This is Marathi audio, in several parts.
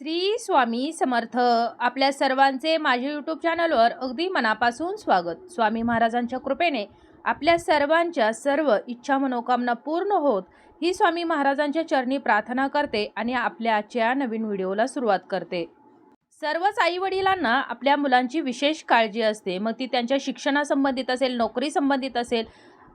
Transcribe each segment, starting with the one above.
श्री स्वामी समर्थ. आपल्या सर्वांचे माझे यूट्यूब चॅनलवर अगदी मनापासून स्वागत. स्वामी महाराजांच्या कृपेने आपल्या सर्वांच्या सर्व इच्छा मनोकामना पूर्ण होत ही स्वामी महाराजांच्या चरणी प्रार्थना करते आणि आपल्या आजच्या नवीन व्हिडिओला सुरुवात करते. सर्वच आई वडिलांना आपल्या मुलांची विशेष काळजी असते. मग ती त्यांच्या शिक्षणासंबंधित असेल नोकरी संबंधित असेल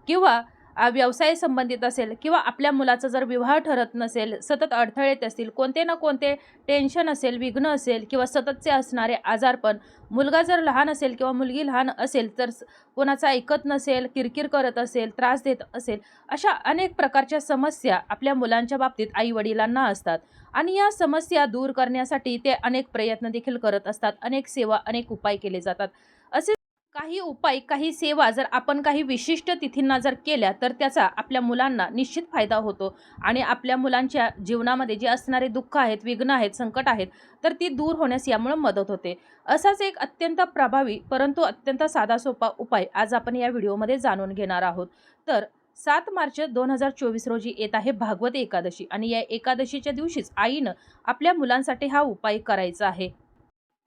किंवा व्यवसाय संबंधित असेल किंवा आपल्या मुलाचा जर विवाह ठरत नसेल सतत अडथळे येत असतील कोणते ना कोणते टेन्शन असेल विघ्न असेल किंवा सततचे असणारे आजारपण मुलगा जर लहान असेल किंवा मुलगी लहान असेल तर स- ऐकत नसेल किरकिर करत असेल त्रास देत असेल अशा अनेक प्रकारच्या समस्या आपल्या मुलांच्या बाबतीत आई वडिलांना असतात. आणि या समस्या दूर करण्यासाठी ते अनेक प्रयत्न देखील करत असतात अनेक सेवा अनेक उपाय केले जातात. असे काही उपाय काही सेवा जर आपण काही विशिष्ट तिथींना जर केल्या तर त्याचा आपल्या मुलांना निश्चित फायदा होतो. आणि आपल्या मुलांच्या जीवनामध्ये जे असणारे दुःख आहेत विघ्न आहेत संकट आहेत तर ती दूर होण्यास यामुळे मदत होते. असाच एक अत्यंत प्रभावी परंतु अत्यंत साधा सोपा उपाय आज आपण या व्हिडिओमध्ये जाणून घेणार आहोत. तर सात मार्च दोन हजार चोवीस रोजी येत आहे भागवत एकादशी आणि या एकादशीच्या दिवशीच आईनं आपल्या मुलांसाठी हा उपाय करायचा आहे.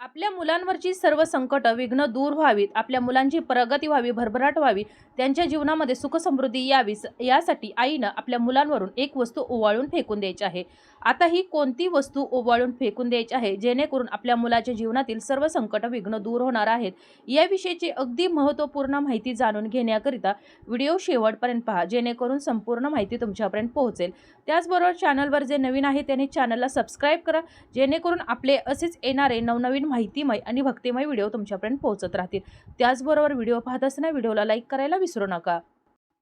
आपल्या मुलांवरची सर्व संकट विघ्न दूर व्हावीत आपल्या मुलांची प्रगती व्हावी भरभराट व्हावी त्यांच्या जीवनामध्ये सुखसमृद्धी यावी यासाठी आईनं आपल्या मुलांवरून एक वस्तू ओवाळून फेकून द्यायची आहे. आता ही कोणती वस्तू ओवाळून फेकून द्यायची आहे? जेणेकरून आपल्या मुलाच्या जीवनातील सर्व संकट विघ्न दूर होणार आहेत. याविषयीची अगदी महत्त्वपूर्ण माहिती जाणून घेण्याकरिता व्हिडिओ शेवटपर्यंत पहा जेणेकरून संपूर्ण माहिती तुमच्यापर्यंत पोहोचेल. त्याचबरोबर चॅनलवर जे नवीन आहे त्यांनी चॅनलला सबस्क्राईब करा जेणेकरून आपले असेच येणारे नवनवीन माहितीमय आणि भक्तिमय व्हिडिओ तुमच्यापर्यंत पोहोचत राहतील. त्याचबरोबर व्हिडिओ पाहत असताना व्हिडिओला लाईक करायला विसरू नका.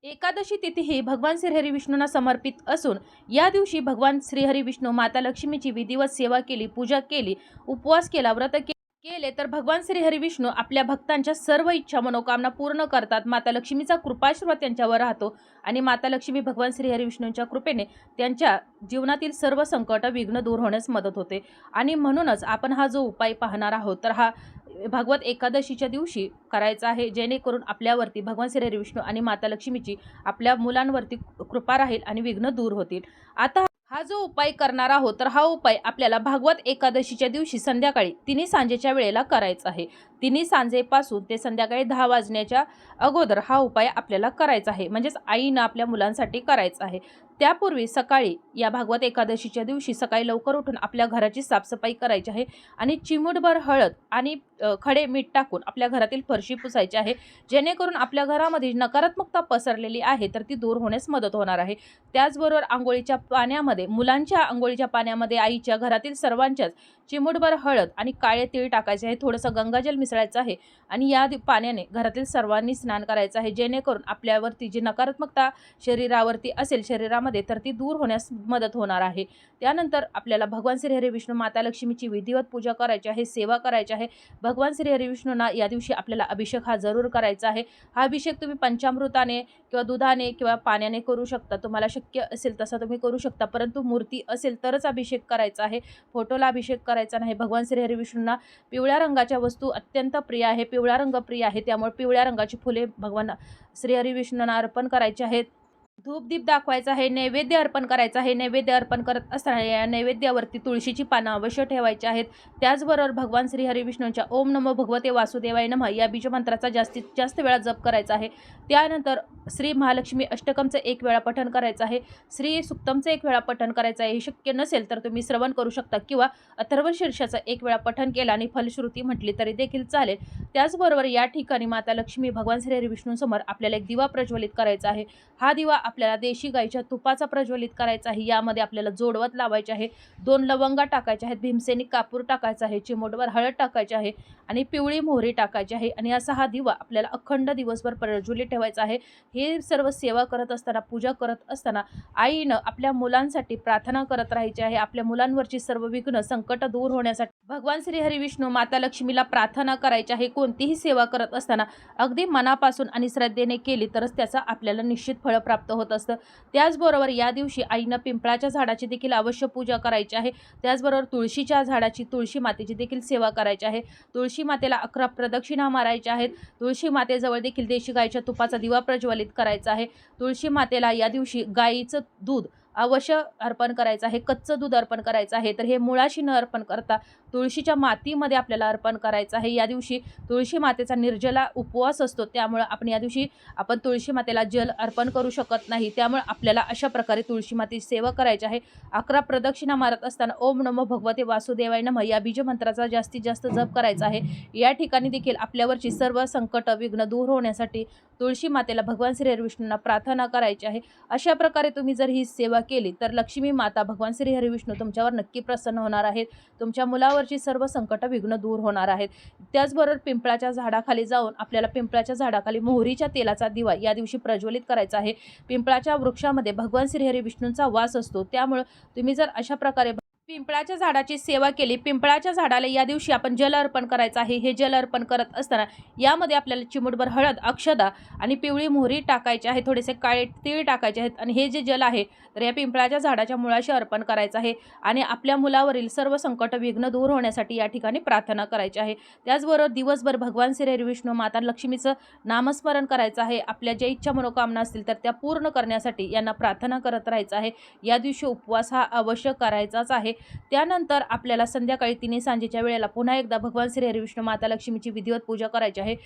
एकादशी तिथी ही भगवान श्रीहरी विष्णूंना समर्पित असून या दिवशी भगवान श्रीहरी विष्णू माता लक्ष्मीची विधिवत सेवा केली पूजा केली उपवास केला व्रत के केले तर भगवान श्रीहरी विष्णू आपल्या भक्तांच्या सर्व इच्छा मनोकामना पूर्ण करतात. माता लक्ष्मीचा कृपाशीर्वाद त्यांच्यावर राहतो आणि माता लक्ष्मी भगवान श्रीहरी विष्णूंच्या कृपेने त्यांच्या जीवनातील सर्व संकट विघ्न दूर होण्यास मदत होते. आणि म्हणूनच आपण हा जो उपाय पाहणार आहोत तर हा भागवत एकादशीच्या दिवशी करायचं आहे जेणेकरून आपल्यावरती भगवान श्री विष्णू आणि माता लक्ष्मीची आपल्या मुलांवरती कृपा राहील आणि विघ्न दूर होतील. आता हा जो उपाय करणार आहोत तर हा उपाय आपल्याला भागवत एकादशीच्या दिवशी संध्याकाळी तिन्ही सांजेच्या वेळेला करायचा आहे. तिन्ही सांजेपासून ते संध्याकाळी दहा वाजण्याच्या अगोदर हा उपाय आपल्याला करायचा आहे. म्हणजेच आईनं आपल्या मुलांसाठी करायचा आहे. त्यापूर्वी सकाळी या भागवत एकादशीच्या दिवशी सकाळी लवकर उठून आपल्या घराची साफसफाई करायची आहे आणि चिमूटभर हळद आणि खडे मीठ टाकून आपल्या घरातील फरशी पुसायची आहे. जेणेकरून आपल्या घरामध्ये नकारात्मकता पसरलेली आहे तर ती दूर होण्यास मदत होणार आहे. त्याचबरोबर आंघोळीच्या पाण्यामध्ये मुलांच्या आंघोळीच्या पाण्यामध्ये आईच्या घरातील सर्वांच्याच चिमूटभर हळद आणि काळे तीळ टाकायचे आहे. थोडंसं गंगाजल मिसळायचं आहे. आणि या पाण्याने घरातील सर्वांनी स्नान करायचं आहे. जेणेकरून आपल्यावरती जी नकारात्मकता शरीरावरती असेल शरीरामध्ये तर ती दूर होण्यास मदत होणार आहे. त्यानंतर आपल्याला भगवान श्री हरी विष्णू माता लक्ष्मीची विधिवत पूजा करायची आहे सेवा करायची आहे. भगवान श्री हरी विष्णूंना या दिवशी आपल्याला अभिषेक हा जरूर करायचा आहे. हा अभिषेक तुम्ही पंचामृताने किंवा दुधाने किंवा पाण्याने करू शकता. तुम्हाला शक्य असेल तसा तुम्ही करू शकता. परंतु मूर्ती असेल तरच अभिषेक करायचा आहे. फोटोला अभिषेक करायचा नाही. भगवान श्री हरी विष्णूंना पिवळ्या रंगाच्या वस्तू अत्यंत अत्यंत प्रिय आहे पिवळा रंग प्रिय आहे त्यामुळे पिवळ्या रंगाची फुले भगवान श्रीहरी विष्णूंना अर्पण करायचे आहेत. धूपदीप दाखवायचा आहे नैवेद्य अर्पण करायचं आहे नैवेद्य अर्पण करत असताना या नैवेद्यावरती तुळशीची पानं अवश्य ठेवायची आहेत. त्याचबरोबर भगवान श्री हरिविष्णूंच्या ओम नमो भगवते वासुदेवाय नमः या बीजमंत्राचा जास्तीत जास्त वेळा जप करायचा आहे. त्यानंतर श्री महालक्ष्मी अष्टकमचं एक वेळा पठण करायचं आहे. श्री सुक्तमचं एक वेळा पठण करायचं आहे. हे शक्य नसेल तर तुम्ही श्रवण करू शकता किंवा अथर्व शीर्षाचं एक वेळा पठण केलं आणि फलश्रुती म्हटली तरी देखील चालेल. त्याचबरोबर या ठिकाणी माता लक्ष्मी भगवान श्री हरिविष्णूंसमोर आपल्याला एक दिवा प्रज्वलित करायचा आहे. हा दिवा आपल्याला देशी गाईच्या तुपाचा प्रज्वलित करायचा आहे. यामध्ये आपल्याला जोडवत लावायचे आहे. दोन लवंगा टाकायच्या आहेत. भीमसेनी कापूर टाकायचा आहे. चिमोटवर हळद टाकायची आहे. आणि पिवळी मोहरी टाकायची आहे. आणि असा हा दिवा आपल्याला अखंड दिवसभर प्रज्वलित ठेवायचा आहे. हे सर्व सेवा करत असताना पूजा करत असताना आईनं आपल्या मुलांसाठी प्रार्थना करत राहायची आहे. आपल्या मुलांवरची सर्व विघ्न संकट दूर होण्यासाठी भगवान श्री हरी विष्णू माता लक्ष्मीला प्रार्थना करायची आहे. कोणतीही सेवा करत असताना अगदी मनापासून आणि श्रद्धेने केली तरच त्याचा आपल्याला निश्चित फळ प्राप्त होत असतं. त्याचबरोबर या दिवशी आईनं पिंपळाच्या झाडाची देखील अवश्य पूजा करायची आहे. त्याचबरोबर तुळशीच्या झाडाची तुळशी मातेची देखील सेवा करायची आहे. तुळशी मातेला अकरा प्रदक्षिणा मारायच्या आहेत. तुळशी मातेजवळ देखील देशी गाईच्या तुपाचा दिवा प्रज्वलित करायचा आहे. तुळशी मातेला या दिवशी गाईचं दूध अवश्य अर्पण करायचं आहे. कच्चं दूध अर्पण करायचं आहे. तर हे मुळाशी न अर्पण करता तुळशीच्या मातीमध्ये आपल्याला अर्पण करायचं आहे. या दिवशी तुळशी मातेचा निर्जला उपवास असतो. त्यामुळं आपण या दिवशी आपण तुळशी मातेला जल अर्पण करू शकत नाही. त्यामुळे आपल्याला अशा प्रकारे तुळशी मातेची सेवा करायची आहे. अकरा प्रदक्षिणा मारत असताना ओम नमो भगवते वासुदेवाय नम या बीजमंत्राचा जास्तीत जास्त जप करायचा आहे. या ठिकाणी देखील आपल्यावरची सर्व संकट विघ्न दूर होण्यासाठी तुळशी मातेला भगवान श्री हरिविष्णूंना प्रार्थना करायची आहे. अशा प्रकारे तुम्ही जर ही सेवा केली तर लक्ष्मी माता भगवान श्री हरिविष्णू तुमच्यावर नक्की प्रसन्न होणार आहेत. तुमच्या मुलावरची सर्व संकट विघ्न दूर होणार आहेत. त्याचबरोबर पिंपळाच्या झाडाखाली जाऊन आपल्याला पिंपळाच्या झाडाखाली मोहरीच्या तेलाचा दिवा या दिवशी प्रज्वलित करायचा आहे. पिंपळाच्या वृक्षामध्ये भगवान श्रीहरी विष्णूंचा वास असतो. त्यामुळं तुम्ही जर अशा प्रकारे पिंपळाच्या झाडाची सेवा केली. पिंपळाच्या झाडाला या दिवशी आपण जल अर्पण करायचं आहे. हे जल अर्पण करत असताना यामध्ये आपल्याला चिमुटभर हळद अक्षदा आणि पिवळी मोहरी टाकायची आहे. थोडेसे काळे तीळ टाकायचे आहेत आणि हे जे जल आहे तर या पिंपळाच्या झाडाच्या मुळाशी अर्पण करायचं आहे आणि आपल्या मुलावरील सर्व संकट विघ्न दूर होण्यासाठी या ठिकाणी प्रार्थना करायची आहे. त्याचबरोबर दिवसभर भगवान श्री विष्णू माता लक्ष्मीचं नामस्मरण करायचं आहे. आपल्या ज्या इच्छा मनोकामना असतील तर त्या पूर्ण करण्यासाठी यांना प्रार्थना करत राहायचं आहे. या दिवशी उपवास हा अवश्य करायचाच आहे. त्यानंतर आपल्याला संध्याकाळी तिने सांजेच्या वेळेला पुन्हा एकदा भगवान श्री हरिविष्णू माता लक्ष्मीची विधिवत पूजा करायची आहे.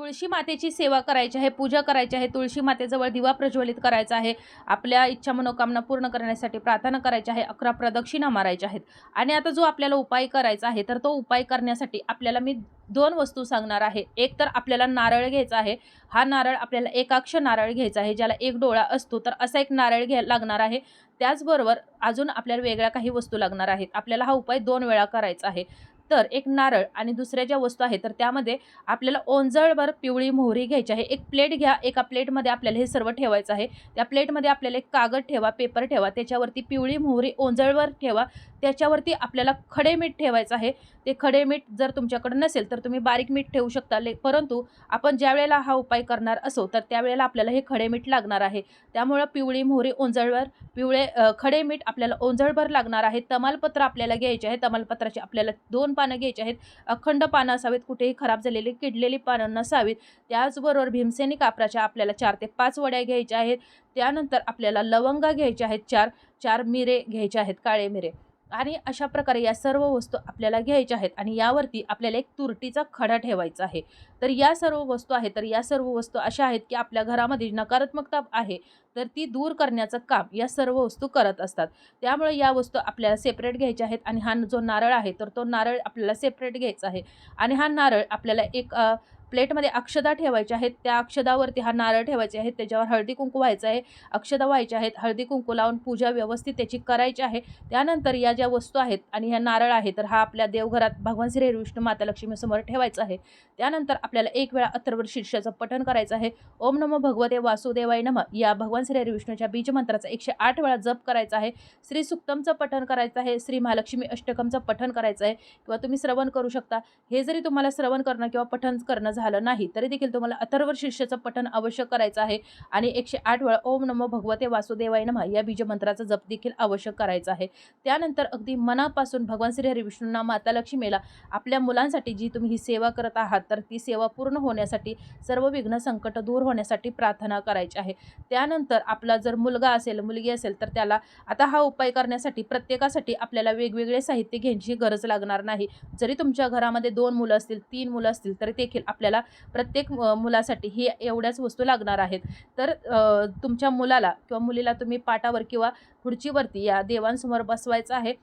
तुळशी मातेची सेवा करायची आहे पूजा करायची आहे तुळशी मातेजवळ दिवा प्रज्वलित करायचा आहे आपल्या इच्छा मनोकामना पूर्ण करण्यासाठी प्रार्थना करायची आहे अकरा प्रदक्षिणा मारायच्या आहेत. आणि आता जो आपल्याला उपाय करायचा आहे तर तो उपाय करण्यासाठी आपल्याला मी दोन वस्तू सांगणार आहे. एक तर आपल्याला नारळ घ्यायचा आहे हा नारळ आपल्याला एकाक्ष नारळ घ्यायचा आहे ज्याला एक डोळा असतो तर असा एक नारळ घ्या लागणार आहे. त्याचबरोबर अजून आपल्याला वेगळ्या काही वस्तू लागणार आहेत. आपल्याला हा उपाय दोन वेळा करायचा आहे. तर एक नारळ आणि दुसऱ्या ज्या वस्तू आहेत तर त्यामध्ये आपल्याला ओंजळभर पिवळी मोहरी घ्यायची आहे. एक प्लेट घ्या एका प्लेटमध्ये आपल्याला हे सर्व ठेवायचं आहे. त्या प्लेटमध्ये आपल्याला एक कागद ठेवा पेपर ठेवा त्याच्यावरती पिवळी मोहरी ओंजळवर ठेवा. त्याच्यावरती आपल्याला खडे मीठ ठेवायचं आहे. ते खडे मीठ जर तुमच्याकडे नसेल तर तुम्ही बारीक मीठ ठेवू शकता. ले परंतु आपण ज्या वेळेला हा उपाय करणार असो तर त्यावेळेला आपल्याला हे खडे मीठ लागणार आहे. त्यामुळं पिवळी मोहरी ओंजळवर पिवळे खडे मीठ आपल्याला ओंजळभर लागणार आहे. तमालपत्र आपल्याला घ्यायचे आहे. तमालपत्राची आपल्याला दोन पानं घ्यायची आहेत. अखंड पानं असावीत कुठेही खराब झालेली किडलेली पानं नसावीत. त्याचबरोबर भीमसेनी कापराच्या आपल्याला चार ते पाच वड्या घ्यायच्या आहेत. त्यानंतर आपल्याला लवंगा घ्यायच्या आहेत चार. चार मिरे घ्यायचे आहेत काळे मिरे. आणि अशा प्रकारे या सर्व वस्तू आपल्याला घ्यायच्या आहेत आणि यावरती आपल्याला एक तुरटीचा खडा ठेवायचा आहे. तर या सर्व वस्तू आहेत तर या सर्व वस्तू अशा आहेत की आपल्या घरामध्ये नकारात्मकता आहे तर ती दूर करण्याचं काम या सर्व वस्तू करत असतात. त्यामुळे या वस्तू आपल्याला सेपरेट घ्यायच्या आहेत आणि हा जो नारळ आहे तर तो नारळ आपल्याला सेपरेट घ्यायचा आहे. आणि हा नारळ आपल्याला एक प्लेटमध्ये अक्षदा ठेवायच्या आहेत. त्या अक्षदावरती हा नारळ ठेवायचे आहेत. त्याच्यावर हळदी कुंकू व्हायचं आहे. अक्षदा व्हायच्या आहेत. हळदी कुंकू लावून पूजा व्यवस्थित त्याची करायची आहे. त्यानंतर या ज्या वस्तू आहेत आणि ह्या नारळ आहे तर हा आपल्या देवघरात भगवान श्री विष्णू माता लक्ष्मीसमोर ठेवायचा आहे. त्यानंतर आपल्याला एक वेळा अथर्व शीर्षाचं पठण करायचं आहे. ओम नमो भगवते वासुदेवाय नम. या भगवान श्री विष्णूच्या बीजमंत्राचा एकशे आठ वेळा जप करायचा आहे. श्री सुक्तमचं पठण करायचं आहे. श्री महालक्ष्मी अष्टकमचं पठण करायचं आहे. किंवा तुम्ही श्रवण करू शकता. हे जरी तुम्हाला श्रवण करणं किंवा पठण करणं झालं नाही तरी देखील तुम्हाला अथर्व शीर्षाचं पठण आवश्यक करायचं आहे. आणि एकशे आठ वेळा ओम नमो भगवते वासुदेवाय नमः या बीजमंत्राचा जप देखील आवश्यक करायचा आहे. त्यानंतर अगदी मनापासून भगवान श्री हरी विष्णूंना माता लक्ष्मीला आपल्या मुलांसाठी जी तुम्ही ही सेवा करत आहात तर ती सेवा पूर्ण होण्यासाठी सर्व विघ्न संकट दूर होण्यासाठी प्रार्थना करायची आहे. त्यानंतर आपला जर मुलगा असेल मुलगी असेल तर त्याला आता हा उपाय करण्यासाठी प्रत्येकासाठी आपल्याला वेगवेगळे साहित्य घ्यायची गरज लागणार नाही. जरी तुमच्या घरामध्ये दोन मुलं असतील तीन मुलं असतील तरी देखील आपल्याला प्रत्येक मुलासाठी ही एवढ्याच वस्तू लागणार आहेत. तर तुमच्या मुलाला किंवा मुलीला तुम्ही पाटावर किंवा खुर्चीवरती या देवांसमोर बसवायचं आहे.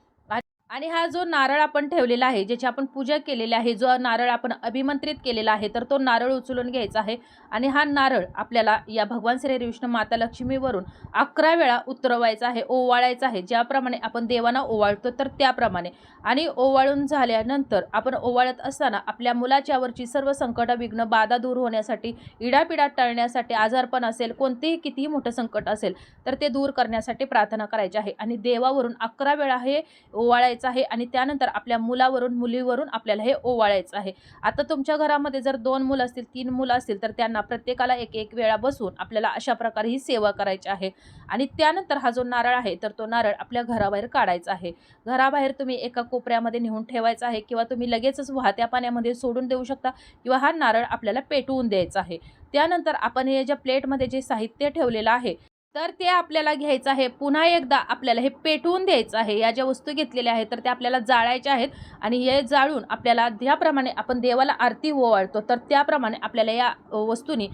आणि- हा जो नारळ आपण ठेवलेला आहे ज्याची आपण पूजा केलेली आहे जो नारळ आपण अभिमंत्रित केलेला आहे तर तो नारळ उचलून घ्यायचा आहे. आणि हा नारळ आपल्याला या भगवान श्री विष्णू माता लक्ष्मीवरून अकरा वेळा उतरवायचा आहे ओवाळायचा आहे. ज्याप्रमाणे आपण देवांना ओवाळतो तर त्याप्रमाणे. आणि ओवाळून झाल्यानंतर आपण ओवाळत असताना आपल्या मुलाच्यावरची सर्व संकट विघ्न बाधा दूर होण्यासाठी इडापिडा टळण्यासाठी आजारपण असेल कोणतेही कितीही मोठं संकट असेल तर ते दूर करण्यासाठी प्रार्थना करायची आहे. आणि देवावरून अकरा वेळा हे ओवाळायचं आहे आणि त्यानंतर आपल्या मुलावरून मुलीवरून आपल्याला हे ओवाळायचं आहे. आता तुमच्या घरामध्ये जर दोन मुलं असतील तीन मुलं असतील तर त्यांना प्रत्येकाला एक एक वेळा बसून आपल्याला अशा प्रकारे ही सेवा करायची आहे. आणि त्यानंतर हा जो नारळ आहे तर तो नारळ आपल्या घराबाहेर काढायचा आहे. घराबाहेर तुम्ही एका कोपऱ्यामध्ये नेऊन ठेवायचा आहे किंवा तुम्ही लगेचच वाहत्या पाण्यामध्ये सोडून देऊ शकता किंवा हा नारळ आपल्याला पेटवून द्यायचा आहे. त्यानंतर आपण हे ज्या प्लेटमध्ये जे साहित्य ठेवलेलं आहे तर ते आपल्याला घ्यायचं आहे. पुन्हा एकदा आपल्याला हे पेटवून द्यायचं आहे. या ज्या वस्तू घेतलेल्या आहेत तर त्या आपल्याला जाळायच्या आहेत आणि हे जाळून आपल्याला ज्याप्रमाणे आपण देवाला आरती ओवाळतो तर त्याप्रमाणे आपल्याला या वस्तूनी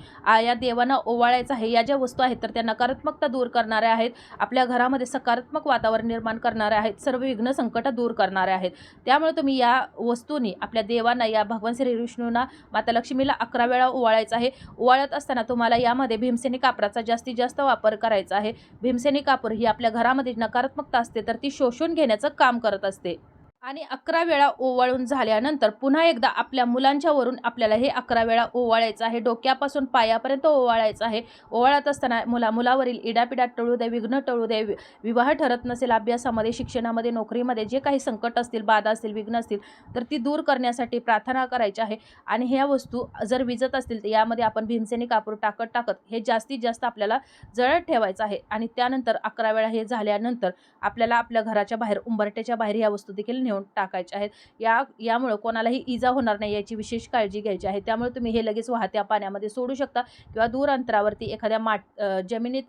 या देवांना ओवाळायचं आहे. या ज्या वस्तू आहेत तर त्या नकारात्मकता दूर करणाऱ्या आहेत आपल्या घरामध्ये सकारात्मक वातावरण निर्माण करणाऱ्या आहेत सर्व विघ्न संकट दूर करणाऱ्या आहेत. त्यामुळे तुम्ही या वस्तूनी आपल्या देवांना या भगवान श्री विष्णूंना माता लक्ष्मीला अकरा वेळा ओवाळायचं आहे. ओवाळत असताना तुम्हाला यामध्ये भीमसेनी कापराचा जास्तीत जास्त वापर करायचा आहे. भीमसेनी कापूर ही आपल्या घरामध्ये नकारात्मकता असते तर ती शोषून घेण्याचं काम करत असते. आणि अकरा वेळा ओवाळून झाल्यानंतर पुन्हा एकदा आपल्या मुलांच्या वरून आपल्याला हे अकरा वेळा ओवाळायचं आहे. डोक्यापासून पायापर्यंत ओवाळायचं आहे. ओवाळत असताना मुला मुलावरील इडापिडा टळू दे विघ्न टळू दे वि- विवाह ठरत नसेल अभ्यासामध्ये शिक्षणामध्ये नोकरीमध्ये जे काही संकट असतील बाधा असतील विघ्न असतील तर ती दूर करण्यासाठी प्रार्थना करायची आहे. आणि ह्या वस्तू जर विजत असतील तर यामध्ये आपण भीमसेनी कापूर टाकत टाकत हे जास्तीत जास्त आपल्याला जळत ठेवायचं आहे. आणि त्यानंतर अकरा वेळा हे झाल्यानंतर आपल्याला आपल्या घराच्या बाहेर उंबरट्याच्या बाहेर ह्या वस्तू देखील नेऊन टाकायचे आहेत. या यामुळं कोणालाही इजा होणार नाही याची विशेष काळजी घ्यायची आहे. त्यामुळे तुम्ही हे लगेच वाहत्या पाण्यामध्ये सोडू शकता किंवा दूर अंतरावरती एखाद्या माट जमिनीत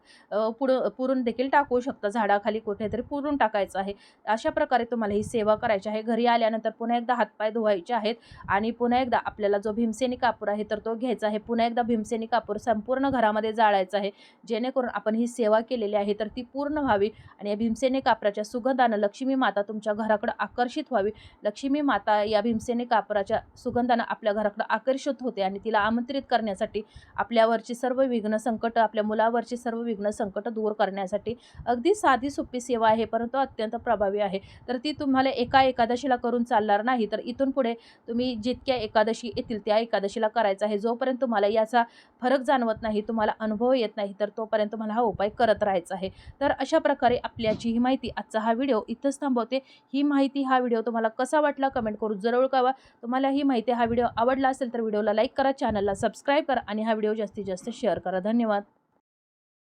पुढं पुरून देखील टाकू शकता. झाडाखाली कुठेतरी पुरून टाकायचं आहे. अशा प्रकारे तुम्हाला ही सेवा करायची आहे. घरी आल्यानंतर पुन्हा एकदा हातपाय धुवायचे आहेत आणि पुन्हा एकदा आपल्याला जो भीमसेनी कापूर आहे तर तो घ्यायचा आहे. पुन्हा एकदा भीमसेनी कापूर संपूर्ण घरामध्ये जाळायचा आहे. जेणेकरून आपण ही सेवा केलेली आहे तर ती पूर्ण व्हावी आणि या भीमसेनी कापराच्या सुगंधानं लक्ष्मी माता तुमच्या घराकडे आकर्षित व्हावी. लक्ष्मी माता या भीमसेने कापराच्या सुगंधानं आपल्या घराकडं आकर्षित होते आणि तिला आमंत्रित करण्यासाठी आपल्यावरची सर्व विघ्न संकट आपल्या मुलावरची सर्व विघ्न संकट दूर करण्यासाठी अगदी साधी सोपी सेवा आहे परंतु अत्यंत प्रभावी आहे. तर ती तुम्हाला एका एकादशीला करून चालणार नाही. तर इथून पुढे तुम्ही जितक्या एकादशी येतील त्या एकादशीला करायचं आहे. जोपर्यंत तुम्हाला याचा फरक जाणवत नाही तुम्हाला अनुभव येत नाही तर तोपर्यंत तुम्हाला हा उपाय करत राहायचा आहे. तर अशा प्रकारे आपल्याची ही माहिती. आजचा हा व्हिडिओ इथंच थांबवते. ही माहिती हा हा व्हिडिओ तुम्हाला कसा वाटला कमेंट करून जरूर कळवा. तुम्हाला ही माहिती हा व्हिडिओ आवडला असेल तर व्हिडिओला लाईक करा चॅनलला सबस्क्राईब करा आणि हा व्हिडिओ जास्तीत जास्त शेअर करा. धन्यवाद.